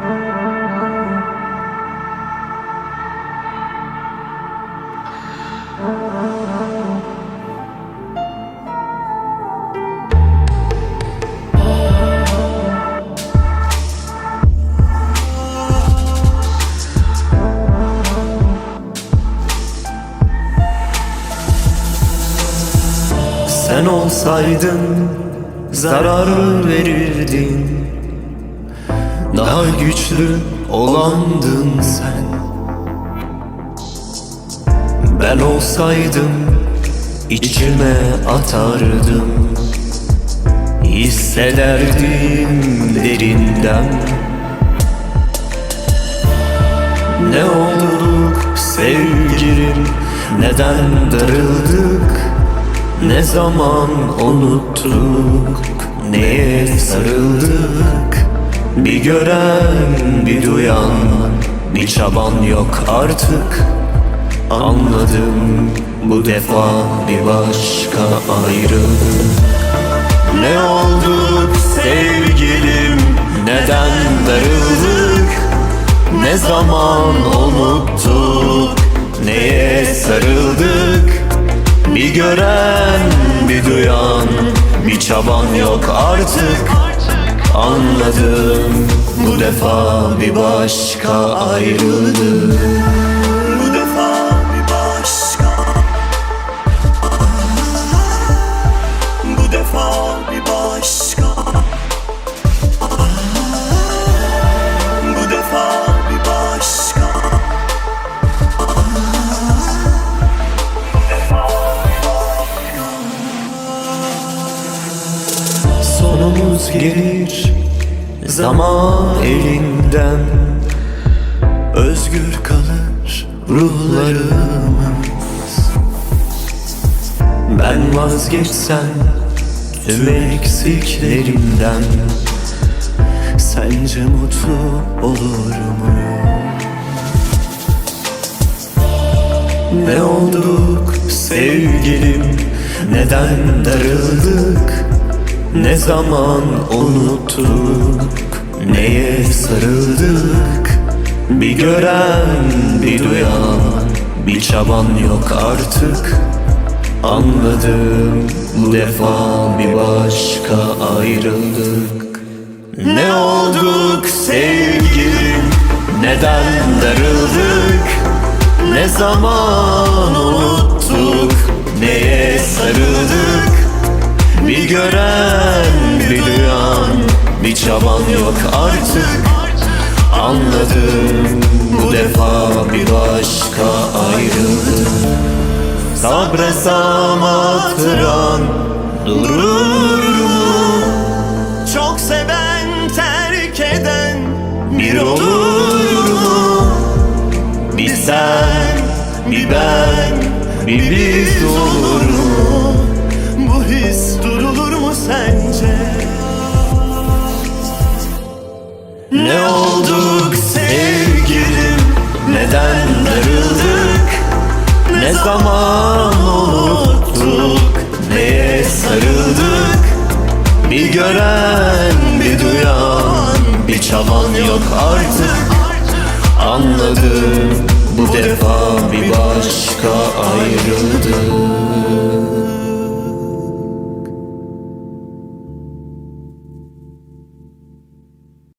Sen olsaydın zarar verirdin Daha güçlü olandın sen. Ben olsaydım içime atardım. Hissederdim derinden. Ne olduk sevgilim Neden darıldık? Ne zaman unuttuk Neye sarıldık Bir gören bir duyan Bir çaban yok artık. Anladım bu defa bir başka ayrılık Ne olduk sevgilim Neden darıldık? Ne zaman unuttuk Neye sarıldık? Bir gören bir duyan Bir çaban yok artık Anladım bu defa bir başka ayrıldık Gelir Zaman elinden Özgür kalır ruhlarımız. Ben vazgeçsem tüm eksiklerimden Sence mutlu olur mu? Ne olduk sevgilim? Neden darıldık Ne zaman unuttuk Neye sarıldık? Bir gören bir duyan Bir çaban yok artık. Anladım bu defa bir başka ayrıldık. Ne olduk sevgilim Neden darıldık? Ne zaman unuttuk artık Anladım bu defa bir başka ayrıldık Sabresam hatıran durur mu? Çok seven terk eden bir olur mu? Bir sen, bir ben, bir biz olur Ne olduk sevgilim, neden darıldık? Ne zaman unuttuk, neye sarıldık? Bir gören, bir duyan, bir çaban yok artık Anladım bu defa bir başka ayrıldık